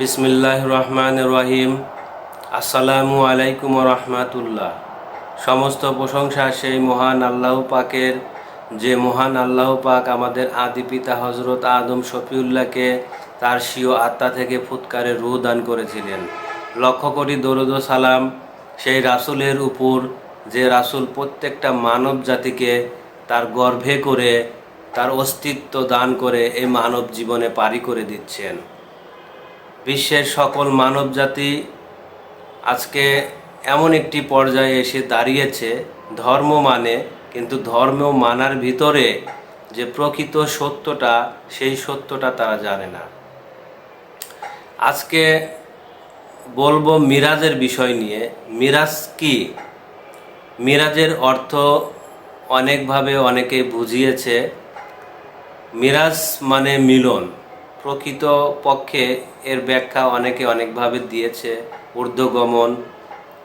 বিসমিল্লাহ রহমান রহিম আসসালামু আলাইকুম রহমাতুল্লাহ। সমস্ত প্রশংসা সেই মহান আল্লাহ পাকের, যে মহান আল্লাহ পাক আমাদের আদি পিতা হজরত আদম শফিউল্লাহকে তার স্বীয় আত্মা থেকে ফুৎকারে রু দান করেছিলেন। লক্ষ্য করি দরুদ সালাম সেই রাসূলের উপর, যে রাসূল প্রত্যেকটা মানব জাতিকে তার গর্ভে করে, তার অস্তিত্ব দান করে এই মানব জীবনে পারি করে দিচ্ছেন। বিশ্বের সকল মানবজাতি আজকে এমন একটি পর্যায়ে এসে দাঁড়িয়েছে, ধর্ম মানে কিন্তু ধর্ম মানার ভিতরে যে প্রকৃত সত্যটা, সেই সত্যটা তারা জানে না। আজকে বলব মিরাজের বিষয় নিয়ে। মিরাজ কি? মিরাজের অর্থ অনেকভাবে অনেকে বুঝিয়েছে। মিরাজ মানে মিলন। প্রকৃত পক্ষে এর ব্যাখ্যা অনেকে অনেকভাবে দিয়েছে। ঊর্ধ্বগমন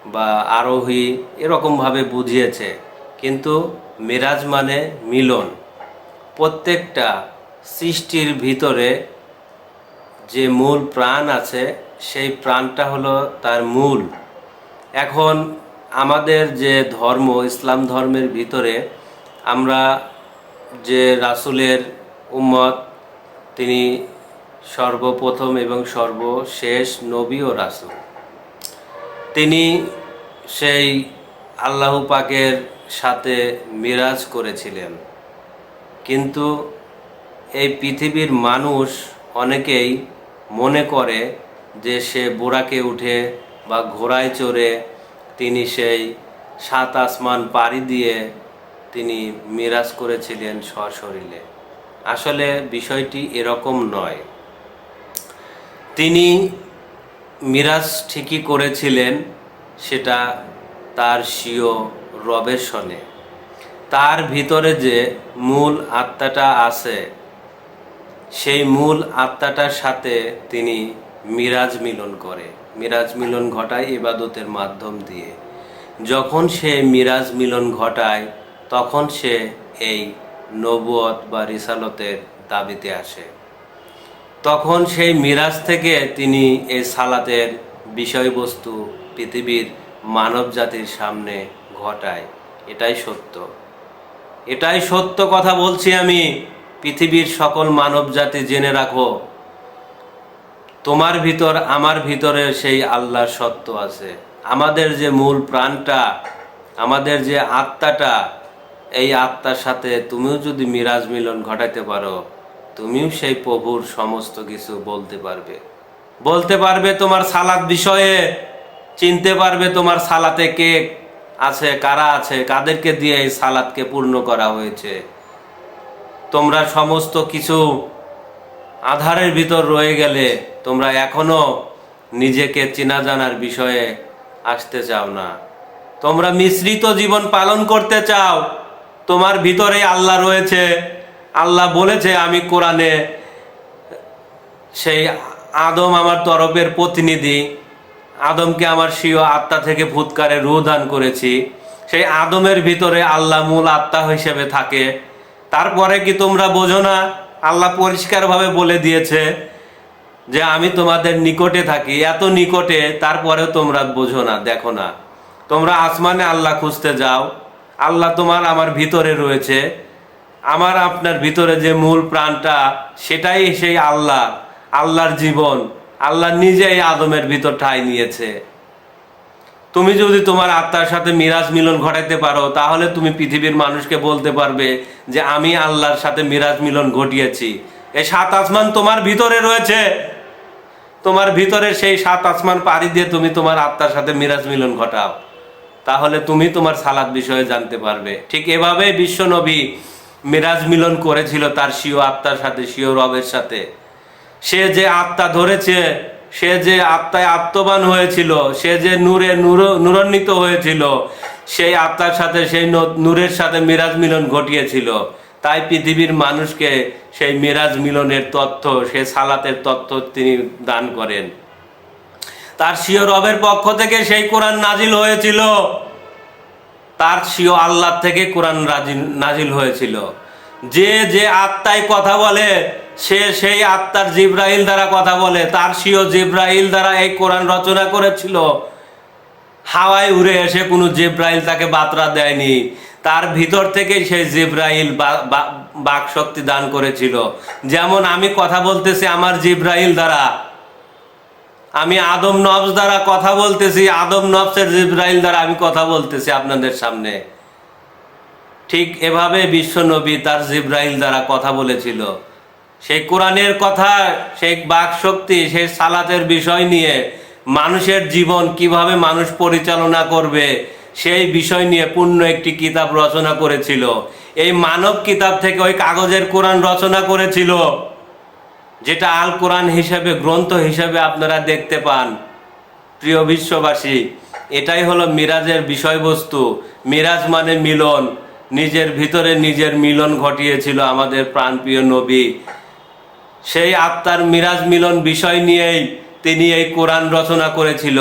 বা আরোহী এরকমভাবে বুঝিয়েছে। কিন্তু মিরাজ মানে মিলন। প্রত্যেকটা সৃষ্টির ভিতরে যে মূল প্রাণ আছে, সেই প্রাণটা হলো তার মূল। এখন আমাদের যে ধর্ম, ইসলাম ধর্মের ভিতরে আমরা যে রাসূলের উম্মত, তিনি সর্বপ্রথম এবং সর্বশেষ নবী ও রাসূল। তিনি সেই আল্লাহ পাকের সাথে মিরাজ করেছিলেন। কিন্তু এই পৃথিবীর মানুষ অনেকেই মনে করে যে সে বোরাকে উঠে বা ঘোড়ায় চড়ে তিনি সেই সাত আসমান পাড়ি দিয়ে তিনি মিরাজ করেছিলেন সশরীরে। আসলে বিষয়টি এরকম নয়। তিনি মিরাজ ঠিকই করেছিলেন, সেটা তার স্বীয় রবের সনে। তার ভিতরে যে মূল আত্মাটা আছে, সেই মূল আত্মাটার সাথে তিনি মিরাজ মিলন করে। মিরাজ মিলন ঘটায় ইবাদতের মাধ্যম দিয়ে। যখন সে মিরাজ মিলন ঘটায়, তখন সে এই নবুয়ত বা রিসালতের দাবিতে আসে। তখন সেই মিরাজ থেকে তিনি এই সালাতের বিষয়বস্তু পৃথিবীর মানব জাতির সামনে ঘটায়। এটাই সত্য। এটাই সত্য কথা বলছি আমি, পৃথিবীর সকল মানব জাতি জেনে রাখো। তোমার ভিতর, আমার ভিতরে সেই আল্লাহর সত্য আছে। আমাদের যে মূল প্রাণটা, আমাদের যে আত্মাটা, এই আত্মার সাথে তুমিও যদি মিরাজ মিলন ঘটাতে পারো তুমিও সেই প্রভুর সমস্ত কিছু বলতে পারবে। বলতে পারবে তোমার সালাদ বিষয়ে, চিনতে পারবে তোমার সালাতে কে আছে, কারা আছে, কাদেরকে দিয়ে এই সালাদকে পূর্ণ করা হয়েছে। তোমরা সমস্ত কিছু আধারের ভিতর রয়ে গেলে তোমরা এখনও নিজেকে চেনা জানার বিষয়ে আসতে চাও না। তোমরা মিশ্রিত জীবন পালন করতে চাও, তোমার ভিতরে আল্লাহ রয়েছে। আল্লাহ বলেছে, আমি কোরআনে সেই আদম আমার তরফের প্রতিনিধি, আদমকে আমার স্বীয় আত্মা থেকে ভূতকারে রু দান করেছি। সেই আদমের ভিতরে আল্লাহ মূল আত্মা হিসেবে থাকে। তারপরে কি তোমরা বোঝো না? আল্লাহ পরিষ্কারভাবে বলে দিয়েছে যে, আমি তোমাদের নিকটে থাকি। এত নিকটে, তারপরেও তোমরা বোঝো না, দেখো না। তোমরা আসমানে আল্লাহ খুঁজতে যাও। আল্লাহ তোমার আমার ভিতরে রয়েছে। আমার আপনার ভিতরে যে মূল প্রাণটা, সেটাই সেই আল্লাহ, আল্লাহর জীবন, আল্লাহ নিজেই আদমের ভিতর ঠাঁই নিয়েছে। তুমি যদি তোমার আত্মার সাথে মিরাজ মিলন ঘটাইতে পারো, তাহলে তুমি পৃথিবীর মানুষকে বলতে পারবে যে, আমি আল্লাহর সাথে মিরাজ মিলন ঘটিয়েছি। এই সাত আসমান তোমার ভিতরে রয়েছে। তোমার ভিতরে সেই সাত আসমান পাড়ি দিয়ে তুমি তোমার আত্মার সাথে মিরাজ মিলন ঘটাও। তাহলে তুমি তোমার সালাদ বিষয়ে জানতে পারবে। ঠিক এভাবে বিশ্ব নবী মিরাজ মিলন করেছিল তার স্বীয় আত্মার সাথে স্বীয় রবের সাথে। সে যে আত্মা ধরেছে, সে যে আত্মায় আত্মবান হয়েছিল, সে যে নূরে নূর, নূরান্বিত হয়েছিল, সেই আত্মার সাথে, সেই নূরের সাথে মিরাজ মিলন ঘটিয়েছিল। তাই পৃথিবীর মানুষকে সেই মিরাজ মিলনের তথ্য সে সালাতের তথ্য তিনি দান করেন। তার স্বীয় রবের পক্ষ থেকে সেই কোরআন নাজিল হয়েছিল। তার স্বীয় আল্লাহ থেকে কোরআন নাজিল হয়েছিল। যে যে আত্মায় কথা বলে, সে সেই আত্মার জিব্রাইল দ্বারা কথা বলে। তার সিও জিব্রাইল দ্বারা এই কোরআন রচনা করেছিল। হাওয়ায় উড়ে এসে কোনো জিব্রাইল তাকে বার্তা দেয়নি। তার ভিতর থেকে সেই বা- বাক শক্তি দান করেছিল। যেমন আমি কথা বলতেছি আমার জিব্রাইল দ্বারা। আমি আদম নবস দ্বারা কথা বলতেছি, আদম নবসের জিব্রাইল দ্বারা আমি কথা বলতেছি আপনাদের সামনে। ঠিক এভাবে বিশ্ব নবী তার জিব্রাইল দ্বারা কথা বলেছিল। সেই কোরআনের কথা সেই বাক শক্তি সেই সালাতের বিষয় নিয়ে মানুষের জীবন কীভাবে মানুষ পরিচালনা করবে, সেই বিষয় নিয়ে পূর্ণ একটি কিতাব রচনা করেছিল। এই মানব কিতাব থেকে ওই কাগজের কোরআন রচনা করেছিল। যেটা আল কোরআন হিসেবে, গ্রন্থ হিসেবে আপনারা দেখতে পান। প্রিয় বিশ্ববাসী, এটাই হলো মিরাজের বিষয়বস্তু। মিরাজ মানে মিলন। নিজের ভিতরে নিজের মিলন ঘটিয়েছিল আমাদের প্রাণপ্রিয় নবী। সেই আত্মার মিরাজ মিলন বিষয় নিয়েই তিনি এই কোরআন রচনা করেছিল।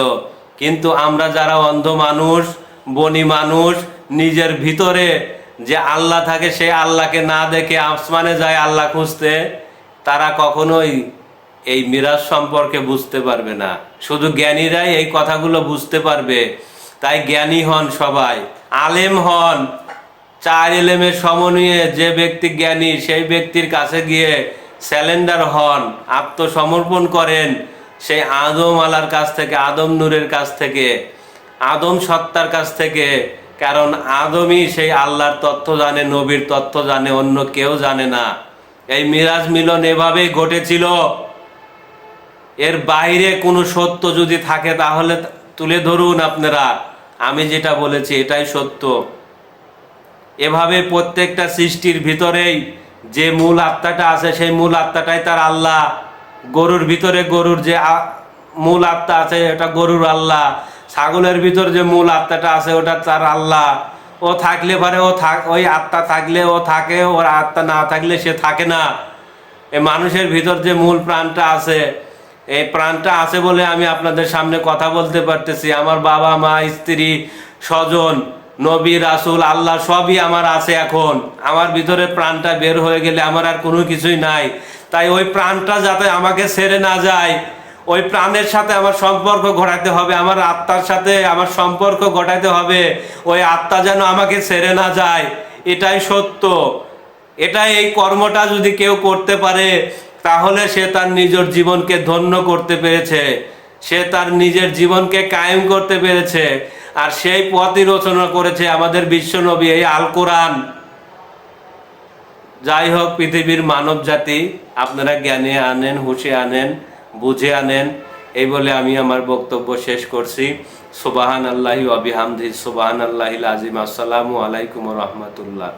কিন্তু আমরা যারা অন্ধ মানুষ, বনি মানুষ, নিজের ভিতরে যে আল্লাহ থাকে, সেই আল্লাহকে না দেখে আসমানে যায় আল্লাহ খুঁজতে তারা কখনোই এই মিরাজ সম্পর্কে বুঝতে পারবে না। শুধু জ্ঞানীরাই এই কথাগুলো বুঝতে পারবে। তাই জ্ঞানী হন সবাই, আলেম হন। চার এলেমের সমন্বয়ে যে ব্যক্তি জ্ঞানী, সেই ব্যক্তির কাছে গিয়ে স্যালেন্ডার হন, আত্মসমর্পণ করেন। সেই আদম আলার কাছ থেকে, আদম নূরের কাছ থেকে, আদম সত্তার কাছ থেকে। কারণ আদমই সেই আল্লাহর তথ্য জানে, নবীর তথ্য জানে, অন্য কেউ জানে না। এই মিরাজ মিলন এভাবেই ঘটেছিল। এর বাইরে কোনো সত্য যদি থাকে তাহলে তুলে ধরুন আপনারা। আমি যেটা বলেছি এটাই সত্য। এভাবে প্রত্যেকটা সৃষ্টির ভিতরেই যে মূল আত্মাটা আছে সেই মূল আত্মাটাই তার আল্লাহ। গরুর ভিতরে গরুর যে মূল আত্মা আছে এটা গরুর আল্লাহ। ছাগলের ভিতর যে মূল আত্মাটা আছে ওটা তার আল্লাহ। ও থাকলে পারে, ও থাক, ওই আত্মা থাকলে ও থাকে, ওর আত্মা না থাকলে সে থাকে না। এই মানুষের ভিতর যে মূল প্রাণটা আছে, এই প্রাণটা আছে বলে আমি আপনাদের সামনে কথা বলতে পারতেছি। আমার বাবা, মা, স্ত্রী, স্বজন, নবী, রাসুল, আল্লাহ সবই আমার আছে এখন। আমার ভিতরে প্রাণটা বের হয়ে গেলে আমার আর কোনো কিছুই নাই। তাই ওই প্রাণটা যাতে আমাকে ছেড়ে না যায় ওই প্রাণের সাথে আমার সম্পর্ক ঘটাতে হবে, আমার আত্মার সাথে আমার সম্পর্ক ঘটাতে হবে। ওই আত্মা যেন আমাকে ছেড়ে না যায়, এটাই সত্য। এটাই এই কর্মটা যদি কেউ করতে পারে, তাহলে সে তার নিজের জীবনকে ধন্য করতে পেরেছে। সে তার নিজের জীবনকে কায়েম করতে পেরেছে। আর সেই পথই রচনা করেছে আমাদের বিশ্বনবী এই আল কোরআন। যাই হোক, পৃথিবীর মানব জাতি আপনারা জ্ঞানে আনেন, হুশে আনেন। বুঝে আনেন। এই বলে আমি আমার বক্তব্য শেষ করছি। সুবাহান আল্লাহি আবিহামদি সুবাহান আল্লাহিল আজিম আসসালামু আলাইকুম রহমতুল্লাহ।